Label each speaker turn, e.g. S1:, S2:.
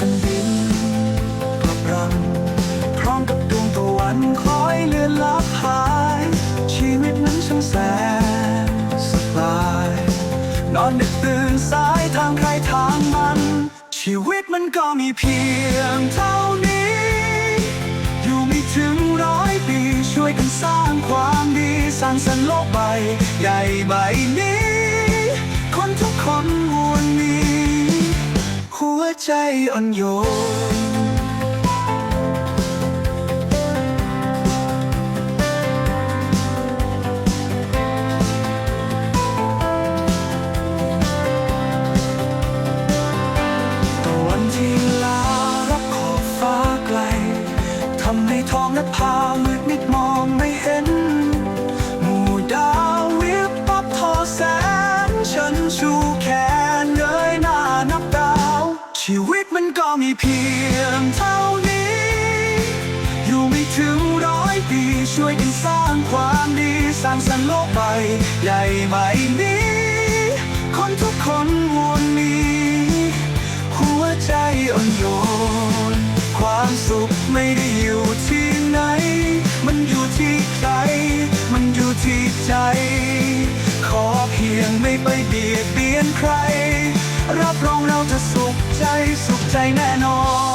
S1: กันบินกลับรังพร้อมกับดวงตะวันคอยเลือนลับหาย ชีวิตนั้นช่างแสนสบาย นอนดึกตื่นสายทางใครทางมัน ชีวิตมันก็มีเพียงเท่านี้ อยู่ไม่ถึงร้อยปีช่วยกันสร้างความดีสร้างสรรค์โลกใบ ใหญ่ใบ ใจอ่อนโยนตะวันที่ลารับขอบฟ้าไกลทำให้ทองและพามืดมิดมองไม่เห็น หมู่ดาววิบปับทอแสงฉันชูแขน มันก็มีเพียงเท่านี้ อยู่ไม่ถึงร้อยปีช่วยกันสร้างความดีสร้างสรรค์โลกใบใหญ่ใบนี้ คนทุกคนมวลมี หัวใจอ่อนโยน ความสุขไม่ได้อยู่ที่ไหน มันอยู่ที่ใจมันอยู่ที่ใจ ขอเพียงไม่ไปเบียดเบียนใคร รับรองเราจะสุขใจสุข ใจแน่นอน